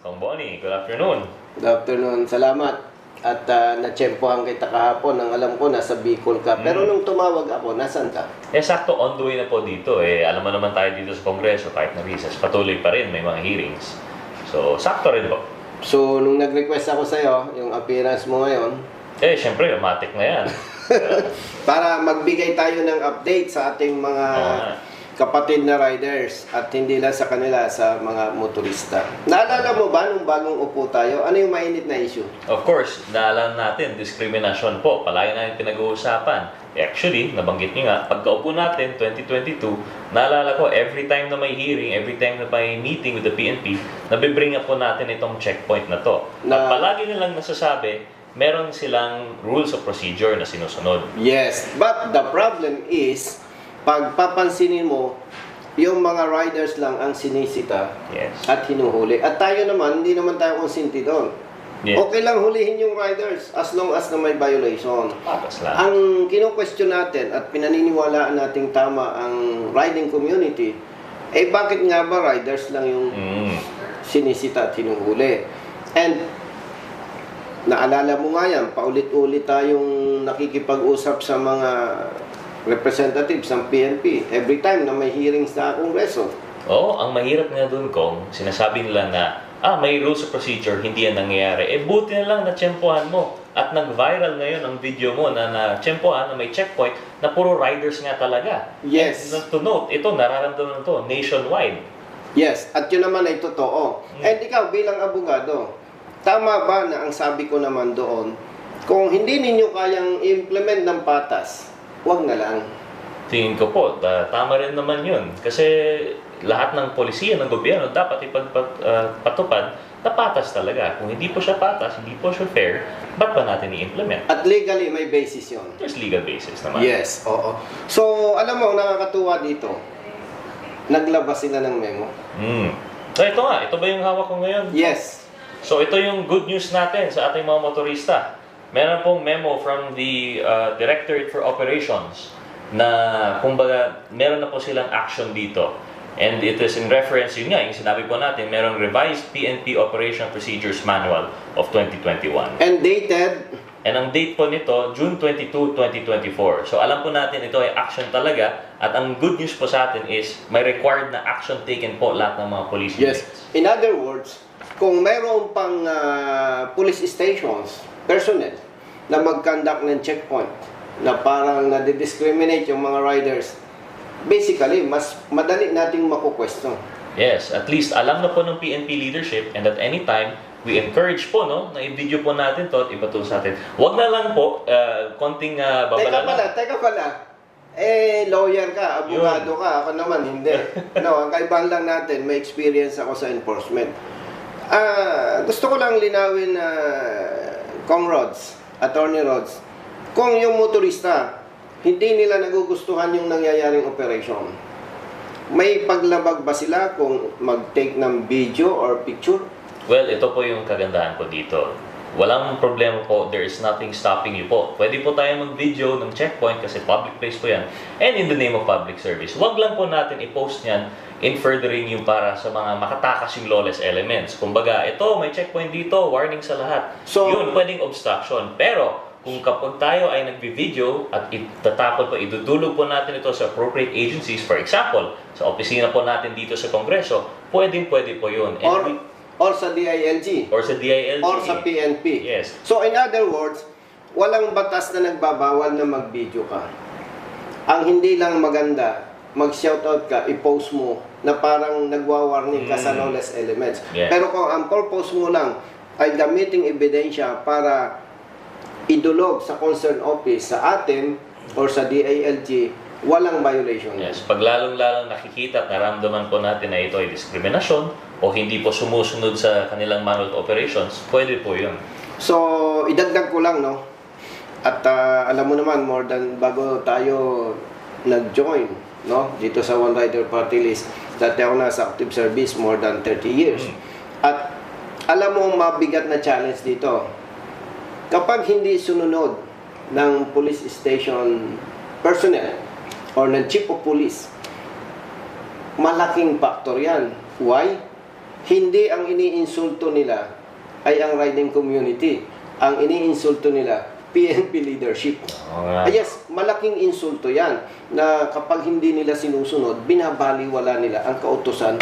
Kong Bonnie, good afternoon. Good afternoon. Salamat. At uh, natsyempohan kita kahapon. Ang alam ko, nasa Bicol ka. Pero nung tumawag ako, nasan ka? Eh, sakto on the way na po dito. Eh, alam mo naman tayo dito sa Kongreso, kahit na recess, patuloy pa rin, may mga hearings. So, sakto rin po. So, nung nag-request ako sa'yo, yung appearance mo ngayon, Eh, syempre, matik na yan. para magbigay tayo ng update sa ating mga Ah. Kapatid na riders at hindi lang sa kanila, sa mga motorista. Naalala mo ba nung bagong upo tayo, ano yung mainit na issue? Of course, naalam natin, discrimination po. Palagi natin pinag-uusapan. Eh, Actually, nabanggit nyo nga, pagkaupo natin, 2022, naalala ko, every time na may hearing, every time na may meeting with the PNP, nabibring up po natin itong checkpoint na to. Na- At palagi nilang nasasabi, meron silang rules of procedure na sinusunod. Yes, but the problem is, pag papansinin mo, yung mga riders lang ang sinisita Yes. at hinuhuli. At tayo naman, hindi naman tayo konsinti doon. Yes. Okay lang hulihin yung riders as long as na may violation. Patas lang. Ang kino-question natin at pinaniniwalaan nating tama ang riding community, eh bakit nga ba riders lang yung Mm. sinisita at hinuhuli? And naalala mo nga yan, paulit-ulit tayong nakikipag-usap sa mga representatives ng PNP every time na may hearings sa Kongreso. Oo, ang mahirap nga dun, Kong, sinasabi nila na, ah, may rules of procedure, hindi yan nangyayari. Eh, buti na lang na tsempohan mo. At nag-viral ngayon ang video mo na na-tsempohan na may checkpoint na puro riders nga talaga. Yes. And to note, ito, nararamdaman to nationwide. Yes, at yun naman ay totoo. And ikaw bilang abogado, tama ba na ang sabi ko naman doon, kung hindi ninyo kayang implement ng patas, wag na lang. Tingin ko po, ta- tama rin naman yun. Kasi lahat ng polisiya ng gobyerno dapat ipagpatupad na patas talaga. Kung hindi po siya patas, hindi po siya fair, ba't ba natin i-implement? At legally may basis yon. There's legal basis naman. Yes, oo. So, alam mo, ang nakakatuwa dito, naglabas sila ng memo. Mm. So ito nga, ito ba yung hawak ko ngayon? Yes. So ito yung good news natin sa ating mga motorista. Meron pong memo from the uh, Directorate for Operations na kumbaga meron na po silang action dito. And it is in reference, yun nga, yung sinabi po natin, merong revised PNP Operation Procedures Manual of 2021. And dated, And ang date po nito, June 22, 2024. So alam po natin ito ay action talaga at ang good news po sa atin is may required na action taken po lahat ng mga police yes. units. In other words, kung mayroon pang ah, police stations, personnel, na mag-conduct ng checkpoint, na parang nade-discriminate yung mga riders, basically, mas madali nating makukwestiyon. Yes, at least alam na po ng PNP leadership and at any time, we encourage po, no, na i-video po natin to at ibato sa atin. Huwag na lang po, uh, konting uh, Teka babala pala, lang. teka pala. Eh, lawyer ka, abogado ka, ako naman hindi. no, ang kaibahan lang natin, may experience ako sa enforcement. Ah, gusto ko lang linawin na Kong Rods, Attorney Rods, kung yung motorista, hindi nila nagugustuhan yung nangyayaring operation, may paglabag ba sila kung mag-take ng video or picture? Well, ito po yung kagandahan ko dito. Walang problema po, there is nothing stopping you po. Pwede po tayo mag-video ng checkpoint kasi public place po yan. And in the name of public service, wag lang po natin i-post yan in furthering yung para sa mga makatakas yung lawless elements. Kumbaga, ito, may checkpoint dito, warning sa lahat. So- Yun, pwedeng obstruction. Pero, kung kapag tayo ay nagbi-video at itatapon po, idudulog po natin ito sa appropriate agencies, for example, sa opisina po natin dito sa Kongreso, pwedeng pwede po yun. And Or, we- or sa DILG? or sa DILG. or sa PNP. Yes. So in other words, walang batas na nagbabawal na mag-video ka. Ang hindi lang maganda, mag-shoutout ka, i-post mo na parang nagwa-warning ka sa Mm. lawless elements. Yeah. Pero kung ang purpose mo lang ay gamiting ebidensya para idulog sa concern office sa atin or sa DILG, walang violation. Yes, pag lalong-lalong nakikita at naramdaman po natin na ito ay diskriminasyon o hindi po sumusunod sa kanilang manual operations, pwede po yun. So, idagdag ko lang, no? At ah, alam mo naman, more than bago tayo nag-join, no? Dito sa One Rider Party List, dati ako nasa active service more than 30 years. Mm. At alam mo ang mabigat na challenge dito. Kapag hindi sununod ng police station personnel or ng chief of police, malaking factor yan. Why? hindi ang iniinsulto nila ay ang riding community. Ang iniinsulto nila, PNP leadership. Ah, yes, malaking insulto yan na kapag hindi nila sinusunod, binabaliwala nila ang kautusan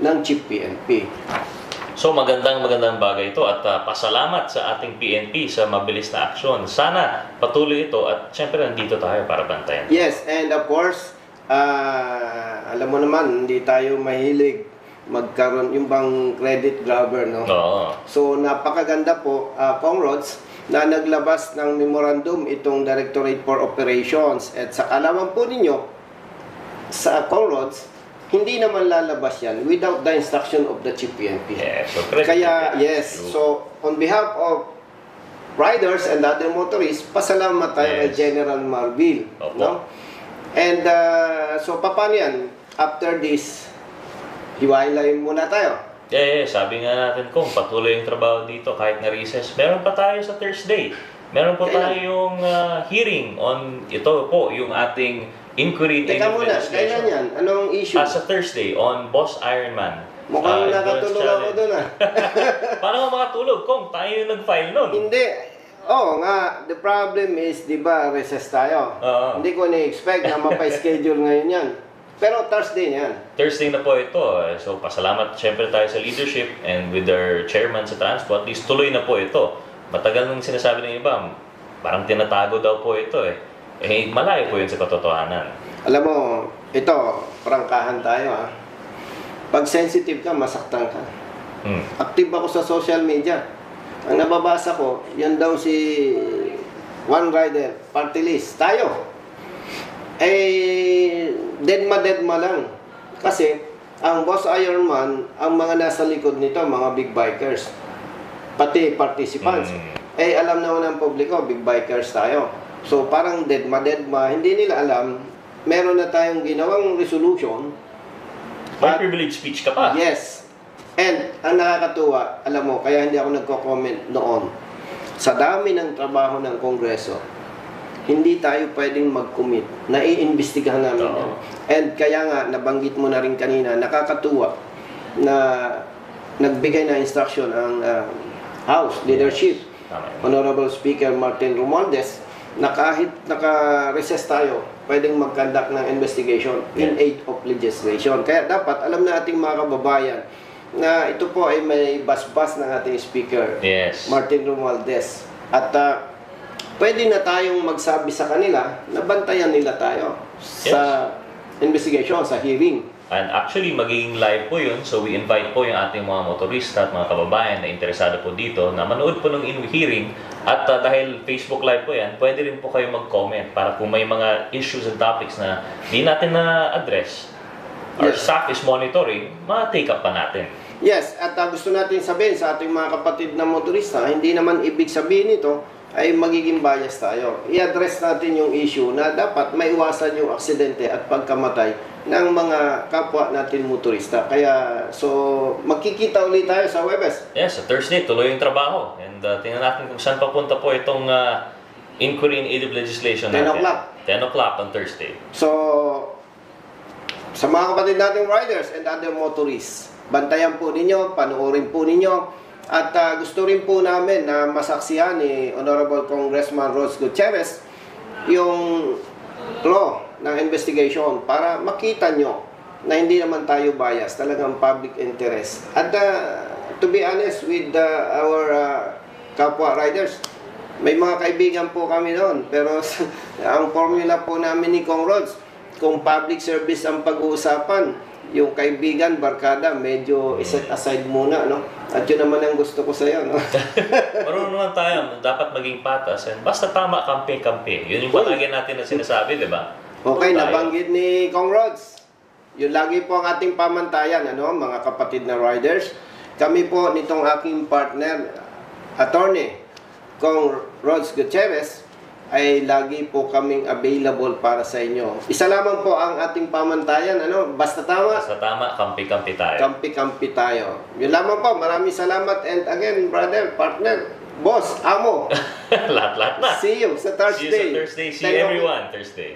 ng Chief PNP. So magandang magandang bagay ito at ah, pasalamat sa ating PNP sa mabilis na aksyon. Sana patuloy ito at syempre nandito tayo para bantayan. Yes, and of course, ah, alam mo naman, hindi tayo mahilig magkaroon yung bang credit grabber, no? Oo. So, napakaganda po, uh, Conrods, na naglabas ng memorandum itong Directorate for Operations. At sa kalaman po ninyo, sa Conrods, hindi naman lalabas yan without the instruction of the Chief PNP. Yeah, so Kaya, yes, so on behalf of riders and other motorists, pasalamat tayo kay Yes. General Marbil. Opo. No? And uh, so, paano yan? After this, hiwa-hilayin muna tayo. Yeah, yeah, sabi nga natin kung patuloy yung trabaho dito kahit na recess. Meron pa tayo sa Thursday. Meron pa Kailan? tayong ah, hearing on ito po, yung ating inquiry Teka into muna, kailan yan? Anong issue? Ah, sa Thursday on Boss Ironman. Mukhang Ah, nakatulog ako doon ah. Paano ka makatulog? Kung tayo yung nag-file nun. Hindi. Oo nga, the problem is, di ba, recess tayo. Oo. Hindi ko na-expect na mapa-schedule ngayon yan. Pero Thursday na yan. Thursday na po ito. eh. So, pasalamat syempre tayo sa leadership and with our chairman sa Transpo. At least tuloy na po ito. Matagal nang sinasabi ng iba, parang tinatago daw po ito eh. Eh, malayo po yun sa katotohanan. Alam mo, ito, prangkahan tayo ah. Pag sensitive ka, masaktan ka. Hmm. Active ako sa social media. Ang nababasa ko, yan daw si One Rider, party list. Tayo. Eh, deadma deadma lang. Kasi, ang Boss Ironman, ang mga nasa likod nito, mga big bikers. Pati participants. Mm. Eh, alam naman ng publiko, big bikers tayo. So, parang deadma. Hindi nila alam, meron na tayong ginawang resolution May privilege speech ka pa. Yes. And ang nakakatuwa, alam mo, kaya hindi ako nagko-comment noon. Sa dami ng trabaho ng Kongreso, hindi tayo pwedeng mag-commit. Naiimbestigahan namin yan. And kaya nga, nabanggit mo na rin kanina, nakakatuwa na nagbigay na instruction ang uh, House leadership. Honorable Speaker Martin Romualdez, na kahit naka-recess tayo, pwedeng mag-conduct ng investigation in Yes. aid of legislation. Kaya dapat alam na ating mga kababayan na ito po ay may basbas ng ating Speaker, Yes. Martin Romualdez. At ah, pwede na tayong magsabi sa kanila na bantayan nila tayo sa investigation, sa hearing. And actually, magiging live po yun. So, we invite po yung ating mga motorista at mga kababayan na interesado po dito na manood po ng in- hearing. At uh, dahil Facebook Live po yan, pwede rin po kayo mag-comment para kung may mga issues and topics na di natin na-address, our Yes. staff is monitoring, ma-take up pa natin. Yes, at ah, gusto natin sabihin sa ating mga kapatid na motorista, hindi naman ibig sabihin nito ay magiging bias tayo. I-address natin yung issue na dapat maiwasan yung aksidente at pagkamatay ng mga kapwa natin motorista. Kaya, so, magkikita ulit tayo sa Webes. Yes, sa Thursday, tuloy yung trabaho. And uh, tingnan natin kung saan papunta po itong uh, inquiry in aid of legislation 10 natin. o'clock. 10 o'clock on Thursday. So, sa mga kapatid nating riders and other motorists, bantayan po ninyo, panoorin po ninyo, at ah, gusto rin po namin na masaksihan ni Honorable Congressman Rose Gutierrez yung law ng investigation para makita nyo na hindi naman tayo bias, talagang public interest. At ah, to be honest with ah, our ah, kapwa riders, may mga kaibigan po kami noon, pero ang formula po namin ni Kong Rods, kung public service ang pag-uusapan, yung kaibigan, barkada, medyo iset aside muna, no? At yun naman ang gusto ko sa'yo, no? Marunong naman tayo, dapat maging patas. And basta tama, kampi-kampi. Yun yung palagi natin na sinasabi, di ba? Okay, nabanggit ni Kong Rods. Yun lagi po ang ating pamantayan, ano, mga kapatid na riders. Kami po nitong aking partner, attorney, Kong Rods Gutierrez, ay lagi po kaming available para sa inyo. Isa lamang po ang ating pamantayan, ano, basta tama, Basta tama, kampi-kampi tayo. kampi-kampi tayo. Yun lamang po, maraming salamat and again, brother, partner, boss, amo, Lahat-lahat na. see you sa See you Thursday. sa Thursday. See 10 o'clock- everyone Thursday.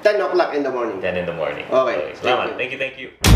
10 o'clock in the morning. 10 in the morning. Okay. Salamat. Thank Thank you, thank you.